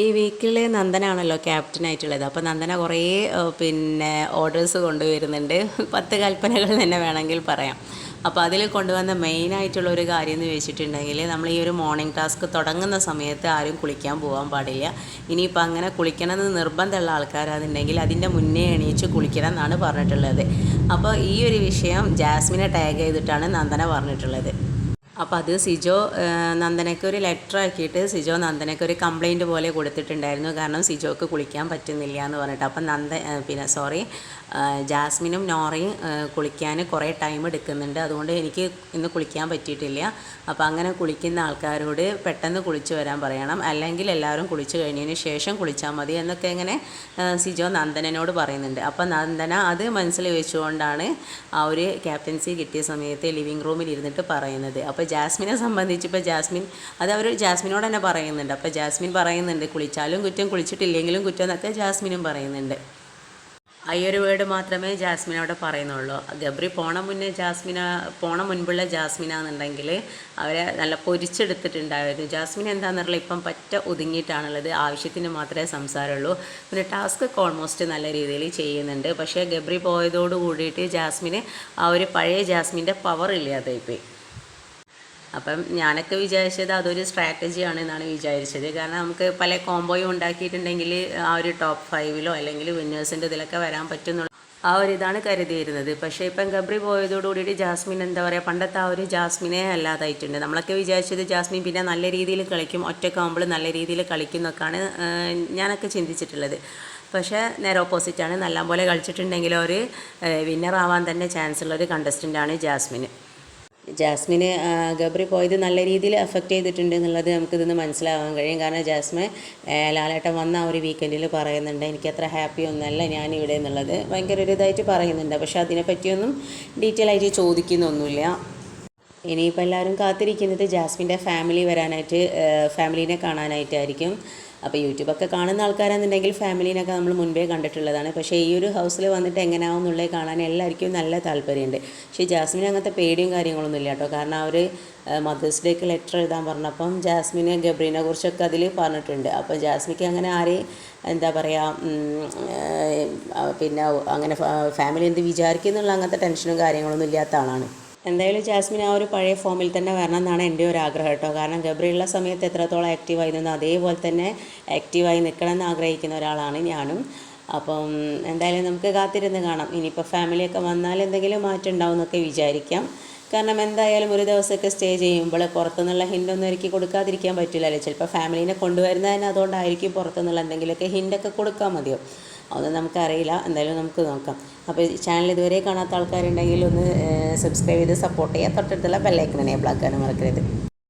ഈ വീക്കിൽ നന്ദനാണല്ലോ ക്യാപ്റ്റനായിട്ടുള്ളത്. അപ്പോൾ നന്ദന കുറേ പിന്നെ ഓർഡേഴ്സ് കൊണ്ടുവരുന്നുണ്ട്. പത്ത് കൽപ്പനകൾ തന്നെ വേണമെങ്കിൽ പറയാം. അപ്പോൾ അതിൽ കൊണ്ടുവന്ന മെയിനായിട്ടുള്ള ഒരു കാര്യം എന്ന് വെച്ചിട്ടുണ്ടെങ്കിൽ നമ്മൾ ഈ ഒരു മോർണിംഗ് ടാസ്ക് തുടങ്ങുന്ന സമയത്ത് ആരും കുളിക്കാൻ പോകാൻ പാടില്ല. ഇനിയിപ്പോൾ അങ്ങനെ കുളിക്കണമെന്ന് നിർബന്ധമുള്ള ആൾക്കാരാണെന്നുണ്ടെങ്കിൽ അതിന്റെ മുന്നേ എണീച്ച് കുളിക്കണം എന്നാണ് പറഞ്ഞിട്ടുള്ളത്. അപ്പോൾ ഈ ഒരു വിഷയം ജാസ്മിനെ ടാഗ് ചെയ്തിട്ടാണ് നന്ദന പറഞ്ഞിട്ടുള്ളത്. അപ്പോൾ അത് സിജോ നന്ദനയ്ക്ക് ഒരു ലെറ്റർ ആക്കിയിട്ട് സിജോ നന്ദനയ്ക്ക് ഒരു കംപ്ലൈന്റ് പോലെ കൊടുത്തിട്ടുണ്ടായിരുന്നു. കാരണം സിജോക്ക് കുളിക്കാൻ പറ്റുന്നില്ല എന്ന് പറഞ്ഞിട്ട്. അപ്പം നന്ദ പിന്നെ സോറി ജാസ്മിനും നോറയും കുളിക്കാൻ കുറേ ടൈം എടുക്കുന്നുണ്ട്. അതുകൊണ്ട് എനിക്ക് ഇന്ന് കുളിക്കാൻ പറ്റിയിട്ടില്ല. അപ്പോൾ അങ്ങനെ കുളിക്കുന്ന ആൾക്കാരോട് പെട്ടെന്ന് കുളിച്ച് വരാൻ പറയണം. അല്ലെങ്കിൽ എല്ലാവരും കുളിച്ച് കഴിഞ്ഞതിന് ശേഷം കുളിച്ചാൽ മതി എന്നൊക്കെ ഇങ്ങനെ സിജോ നന്ദനോട് പറയുന്നുണ്ട്. അപ്പം നന്ദന അത് മനസ്സിൽ വെച്ചുകൊണ്ടാണ് ആ ഒരു ക്യാപ്റ്റൻസി കിട്ടിയ സമയത്ത് ലിവിങ് റൂമിൽ ഇരുന്നിട്ട് പറയുന്നത്. അപ്പോൾ ജാസ്മിനെ സംബന്ധിച്ച് ഇപ്പോൾ ജാസ്മിൻ അത് അവർ ജാസ്മിനോട് തന്നെ പറയുന്നുണ്ട്. അപ്പോൾ ജാസ്മിൻ പറയുന്നുണ്ട് കുളിച്ചാലും കുറ്റം കുളിച്ചിട്ടില്ലെങ്കിലും കുറ്റം എന്നൊക്കെ ജാസ്മിനും പറയുന്നുണ്ട്. ഈ ഒരു വേർഡ് മാത്രമേ ജാസ്മിൻ പറയുന്നുള്ളൂ. ഗബ്രി പോണ മുന്നേ ജാസ്മിന പോണ മുൻപുള്ള ജാസ്മിനാന്നുണ്ടെങ്കിൽ അവരെ നല്ല പൊരിച്ചെടുത്തിട്ടുണ്ടായിരുന്നു. ജാസ്മിൻ എന്താണെന്നുള്ള ഇപ്പം പറ്റ ഒതുങ്ങിയിട്ടാണുള്ളത്. ആവശ്യത്തിന് മാത്രമേ സംസാരമുള്ളൂ. പിന്നെ ടാസ്ക് ഓൾമോസ്റ്റ് നല്ല രീതിയിൽ ചെയ്യുന്നുണ്ട്. പക്ഷേ ഗബ്രി പോയതോട് കൂടിയിട്ട് ജാസ്മിന് ആ ഒരു പഴയ ജാസ്മിന്റെ പവർ ഇല്ലാതായിപ്പോയി അപ്പം ഞാനൊക്കെ വിചാരിച്ചത് അതൊരു സ്ട്രാറ്റജിയാണ് എന്നാണ് വിചാരിച്ചത്. കാരണം നമുക്ക് പല കോംബോയും ഉണ്ടാക്കിയിട്ടുണ്ടെങ്കിൽ ആ ഒരു ടോപ്പ് ഫൈവിലോ അല്ലെങ്കിൽ വിന്നേഴ്സിന്റെ ഇതിലൊക്കെ വരാൻ പറ്റുന്നുള്ള. ആ ഒരു ഇതാണ് കരുതിയിരുന്നത്. പക്ഷേ ഇപ്പം ഗബ്രി പോയതോടുകൂടിയിട്ട് ജാസ്മിൻ എന്താ പറയുക പണ്ടത്തെ ആ ഒരു ജാസ്മിനെ അല്ലാതായിട്ടുണ്ട്. നമ്മളൊക്കെ വിചാരിച്ചത് ജാസ്മിൻ പിന്നെ നല്ല രീതിയിൽ കളിക്കും ഒറ്റക്കാകുമ്പോൾ നല്ല രീതിയിൽ കളിക്കും എന്നൊക്കെയാണ് ഞാനൊക്കെ ചിന്തിച്ചിട്ടുള്ളത്. പക്ഷേ നേരെ ഓപ്പോസിറ്റാണ് നല്ലപോലെ കളിച്ചിട്ടുണ്ടെങ്കിൽ ഒരു വിന്നർ ആവാൻ തന്നെ ചാൻസ് ഉള്ള ഒരു കണ്ടസ്റ്റന്റാണ് ജാസ്മിന് ജാസ്മിന് ഗബ്രി പോയത് നല്ല രീതിയിൽ എഫക്റ്റ് ചെയ്തിട്ടുണ്ട് എന്നുള്ളത് നമുക്കിതൊന്ന് മനസ്സിലാവാൻ കഴിയും. കാരണം ജാസ്മിൻ ലാലേട്ടൻ വന്ന ആ ഒരു വീക്കെൻഡിൽ പറയുന്നുണ്ട് എനിക്ക് അത്ര ഹാപ്പി ഒന്നല്ല ഞാനിവിടെ എന്നുള്ളത്. ഭയങ്കര ഒരു ഇതായിട്ട് പറയുന്നുണ്ട്. പക്ഷേ അതിനെപ്പറ്റിയൊന്നും ഡീറ്റെയിൽ ആയിട്ട് ചോദിക്കുന്നൊന്നുമില്ല. ഇനിയിപ്പോൾ എല്ലാവരും കാത്തിരിക്കുന്നത് ജാസ്മിന്റെ ഫാമിലി വരാനായിട്ട് ഫാമിലീനെ കാണാനായിട്ടായിരിക്കും. അപ്പോൾ യൂട്യൂബൊക്കെ കാണുന്ന ആൾക്കാരാണെന്നുണ്ടെങ്കിൽ ഫാമിലീനൊക്കെ നമ്മൾ മുൻപേ കണ്ടിട്ടുള്ളതാണ്. പക്ഷേ ഈ ഒരു ഹൗസിൽ വന്നിട്ട് എങ്ങനെയാവും എന്നുള്ളത് കാണാൻ എല്ലാവർക്കും നല്ല താല്പര്യമുണ്ട്. പക്ഷേ ജാസ്മിന് അങ്ങനത്തെ പേടിയും കാര്യങ്ങളൊന്നും ഇല്ല കേട്ടോ. കാരണം അവർ മദേഴ്സ് ഡേക്ക് ലെറ്റർ എഴുതാൻ പറഞ്ഞപ്പം ജാസ്മിന് ഗബ്രീനെ കുറിച്ചൊക്കെ അതിൽ പറഞ്ഞിട്ടുണ്ട്. അപ്പോൾ ജാസ്മിക്ക് അങ്ങനെ ആരെയും എന്താ പറയുക പിന്നെ അങ്ങനെ ഫാമിലി എന്ത് വിചാരിക്കുന്നുള്ള അങ്ങനത്തെ ടെൻഷനും കാര്യങ്ങളൊന്നും ഇല്ലാത്ത ആളാണ്. എന്തായാലും ജാസ്മിൻ ആ ഒരു പഴയ ഫോമിൽ തന്നെ വരണം എന്നാണ് എന്റെ ഒരു ആഗ്രഹം കേട്ടോ. കാരണം ഗബ്രിയുള്ള സമയത്ത് എത്രത്തോളം ആക്റ്റീവായി നിന്നു അതേപോലെ തന്നെ ആക്റ്റീവായി നിൽക്കണം എന്ന് ആഗ്രഹിക്കുന്ന ഒരാളാണ് ഞാനും. അപ്പം എന്തായാലും നമുക്ക് കാത്തിരുന്ന് കാണാം. ഇനിയിപ്പോൾ ഫാമിലിയൊക്കെ വന്നാൽ എന്തെങ്കിലും മാറ്റം ഉണ്ടാവും എന്നൊക്കെ വിചാരിക്കാം. കാരണം എന്തായാലും ഒരു ദിവസമൊക്കെ സ്റ്റേ ചെയ്യുമ്പോൾ പുറത്തുനിന്നുള്ള ഹിന്റൊന്നും ഒരുക്കി കൊടുക്കാതിരിക്കാൻ പറ്റില്ലല്ലോ. ചിലപ്പോൾ ഫാമിലീനെ കൊണ്ടുവരുന്നതിന് അതുകൊണ്ടായിരിക്കും പുറത്തുനിന്നുള്ള എന്തെങ്കിലുമൊക്കെ ഹിന്റൊക്കെ കൊടുക്കാൻ മതിയോ? അതൊന്നും നമുക്കറിയില്ല. എന്തായാലും നമുക്ക് നോക്കാം. അപ്പോൾ ചാനൽ ഇതുവരെ കാണാത്ത ആൾക്കാരുണ്ടെങ്കിൽ ഒന്ന് സബ്സ്ക്രൈബ് ചെയ്ത് സപ്പോർട്ട് ചെയ്യുക തൊട്ടടുത്തുള്ള ബെല്ലൈക്കൺ എനേബിൾ ആക്കാനും മറക്കരുത്.